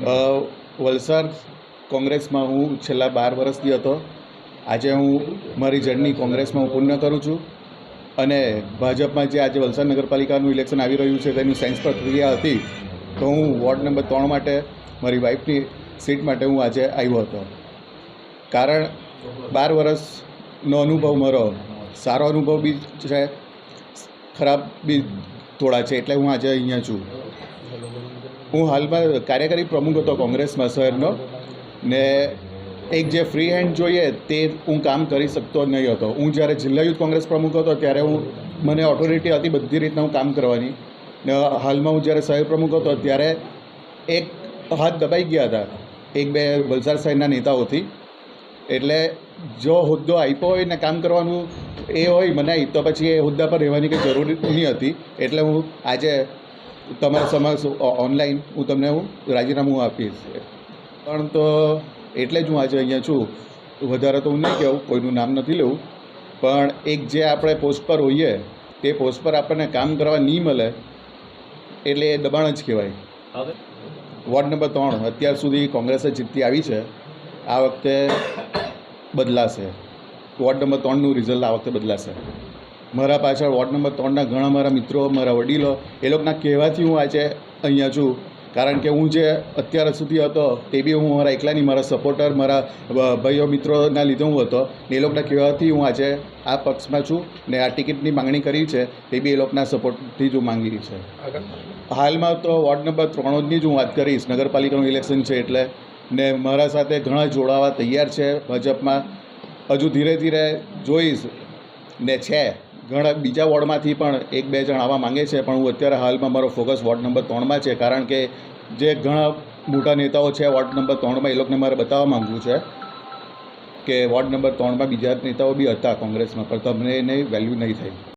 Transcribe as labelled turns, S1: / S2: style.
S1: વલસાડ કોંગ્રેસમાં હું છેલ્લા બાર વર્ષથી હતો. આજે હું મારી જર્ની કોંગ્રેસમાં હું પૂર્ણ કરું છું અને ભાજપમાં જે આજે વલસાડ નગરપાલિકાનું ઇલેક્શન આવી રહ્યું છે તેની સાયન્સ પ્રક્રિયા હતી તો હું વોર્ડ નંબર ત્રણ માટે મારી વાઈફની સીટ માટે હું આજે આવ્યો હતો. કારણ બાર વર્ષનો અનુભવ મારો સારો અનુભવ બી છે, ખરાબ બી થોડા છે એટલે હું આજે અહીંયા છું. હું હાલમાં કાર્યકારી પ્રમુખ હતો કોંગ્રેસમાં શહેરનો, ને એક જે ફ્રી હેન્ડ જોઈએ તે હું કામ કરી શકતો નહીં હતો. હું જ્યારે જિલ્લા યુથ કોંગ્રેસ પ્રમુખ હતો ત્યારે હું, મને ઓથોરિટી હતી બધી રીતના હું કામ કરવાની. ને હાલમાં હું જ્યારે શહેર પ્રમુખ હતો ત્યારે એક હાથ દબાઈ ગયા હતા, એક બે વલસાડ શહેરના નેતાઓથી. એટલે જો હોદ્દો આપ્યો હોય ને કામ કરવાનું એ હોય મને તો પછી એ હોદ્દા પર રહેવાની કંઈ જરૂર નહીં હતી. એટલે હું આજે તમારા સમક્ષ ઓનલાઈન હું તમને હું રાજીનામું આપીશ. પણ તો એટલે જ હું આજે અહીંયા છું. વધારે તો હું નહીં કહું કોઈનું નામ નથી લેવું. પણ એક જે આપણે પોસ્ટ પર હોઈએ તે પોસ્ટ પર આપણને કામ કરવા નહીં મળે એટલે એ દબાણ જ કહેવાય. વોર્ડ નંબર ત્રણ અત્યાર સુધી કોંગ્રેસે જીતતી આવી છે. આ વખતે બદલાશે. વોર્ડ નંબર ત્રણનું રિઝલ્ટ આ વખતે બદલાશે. મારા પાછળ વોર્ડ નંબર ત્રણના ઘણા મારા મિત્રો મારા વડીલો એ લોકોના કહેવાથી હું આજે અહીંયા છું. કારણ કે હું જે અત્યાર સુધી હતો તે બી હું મારા એકલાની મારા સપોર્ટર મારા ભાઈઓ મિત્રોના લીધે હું હતો. ને એ લોકોના કહેવાથી હું આજે આ પક્ષમાં છું ને આ ટિકિટની માંગણી કરી છે તે બી એ લોકોના સપોર્ટથી જ હું માંગી રહી છે. હાલમાં તો વોર્ડ નંબર ત્રણોની જ હું વાત કરીશ. નગરપાલિકાનું ઇલેક્શન છે એટલે ને મારા સાથે ઘણા જોડાવા તૈયાર છે ભાજપમાં. હજુ ધીરે ધીરે જોઈશ ને છે. ઘણા બીજા વોર્ડમાંથી પણ એક બે જણ આવવા માંગે છે, પણ હું અત્યારે હાલમાં મારો ફોકસ વોર્ડ નંબર ત્રણમાં છે, કારણ કે જે ઘણા મોટા નેતાઓ છે, વોર્ડ નંબર ત્રણમાં એ લોકોને મારે બતાવવા માંગવું છે કે વોર્ડ નંબર ત્રણમાં બીજા નેતાઓ બી હતા કોંગ્રેસમાં, પણ તમને એને વેલ્યુ નહીં થઈ